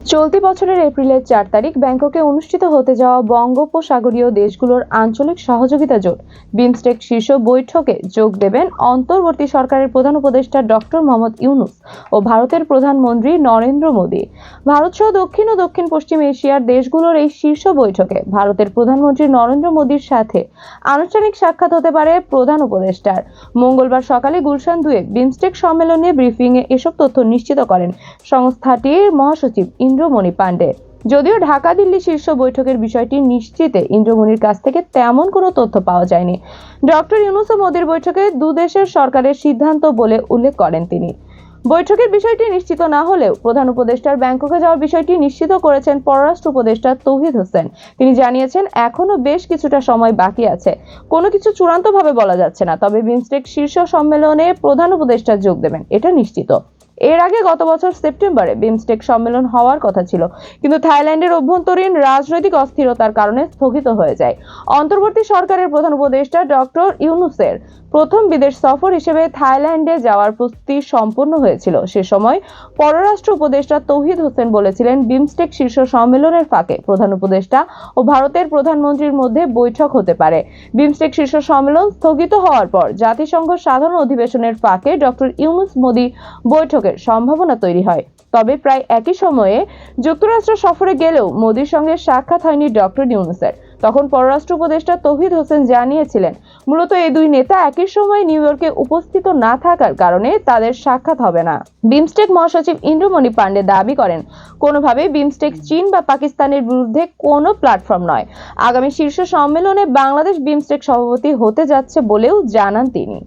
চলতি বছরের এপ্রিলের চার তারিখ ব্যাংককে অনুষ্ঠিত হতে যাওয়া বঙ্গোপসাগরীয় দেশগুলোর আঞ্চলিক সহযোগিতা জোট, বিমস্টেক শীর্ষ বৈঠকে যোগ দেবেন অন্তর্বর্তী সরকারের প্রধান উপদেষ্টা ডক্টর মোহাম্মদ ইউনুস ও ভারতের প্রধানমন্ত্রী নরেন্দ্র মোদী। ভারত সহ দক্ষিণ ও দক্ষিণ পশ্চিম এশিয়ার দেশগুলোর এই শীর্ষ বৈঠকে ভারতের প্রধানমন্ত্রী নরেন্দ্র মোদীর সাথে আনুষ্ঠানিক সাক্ষাৎ হতে পারে প্রধান উপদেষ্টার। মঙ্গলবার সকালে গুলশান দুয়ে বিমস্টেক সম্মেলনে ব্রিফিংয়ে এসব তথ্য নিশ্চিত করেন সংস্থাটির মহাসচিব ইন্দ্রমণি পাণ্ডে। যদিও ঢাকা দিল্লি শীর্ষ বৈঠকের বিষয়টি নিশ্চিতে ইন্দ্রমণির কাছ থেকে তেমন কোনো তথ্য পাওয়া যায়নি। ডক্টর ইউনুস ও মোদীর বৈঠকে দুদেশের সরকারের সিদ্ধান্ত বলে উল্লেখ করেন তিনি। বৈঠকের বিষয়টি নিশ্চিত না হলেও প্রধান উপদেষ্টার ব্যাংককে যাওয়ার বিষয়টি নিশ্চিত করেছেন পররাষ্ট্র উপদেষ্টা তৌহিদ হোসেন। তিনি জানিয়েছেন এখনও বেশ কিছুটা সময় বাকি আছে। কোনো কিছু চূড়ান্তভাবে বলা যাচ্ছে না, তবে বিমস্টেক শীর্ষ সম্মেলনে প্রধান উপদেষ্টা যোগ দেবেন, এটা নিশ্চিত। এর আগে গত বছর সেপ্টেম্বরে বিমস্টেক সম্মেলন হওয়ার কথা ছিল, কিন্তু থাইল্যান্ডের অভ্যন্তরীণ রাজনৈতিক অস্থিরতার কারণে স্থগিত হয়ে যায়। অন্তর্বর্তী সরকারের প্রধান উপদেষ্টা ডক্টর ইউনুসের প্রথম বিদেশ সফর হিসেবে থাইল্যান্ডে যাওয়ার প্রস্তুতি সম্পূর্ণ হয়েছিল। সে সময় পররাষ্ট্র উপদেষ্টা তৌহিদ হোসেন বলেছিলেন, বিমস্টেক শীর্ষ সম্মেলনের ফাঁকে প্রধান উপদেষ্টা ও ভারতের প্রধানমন্ত্রীর মধ্যে বৈঠক হতে পারে। বিমস্টেক শীর্ষ সম্মেলন স্থগিত হওয়ার পর জাতিসংঘ সাধারণ অধিবেশনের ফাঁকে ডক্টর ইউনুস মোদী বৈঠকের সম্ভাবনা তৈরি হয়। তবে প্রায় একই সময়ে যুক্তরাষ্ট্র সফরে গেলেও মোদীর সঙ্গে সাক্ষাৎ হয়নি ডক্টর ইউনুসের। তখন পররাষ্ট্র উপদেষ্টা তৌহিদ হোসেন জানিয়েছিলেন, মূলত এই দুই নেতা একই সময় নিউ ইয়র্কে উপস্থিত না থাকার কারণে তাদের সাক্ষাৎ হবে না। বিমস্টেক মহাসচিব ইন্দ্রমণি পাণ্ডে দাবি করেন কোনোভাবে বিমস্টেক চীন বা পাকিস্তানের বিরুদ্ধে কোনো প্ল্যাটফর্ম নয়। আগামী শীর্ষ সম্মেলনে বাংলাদেশ বিমস্টেক সভাপতি হতে যাচ্ছে বলেও জানান তিনি।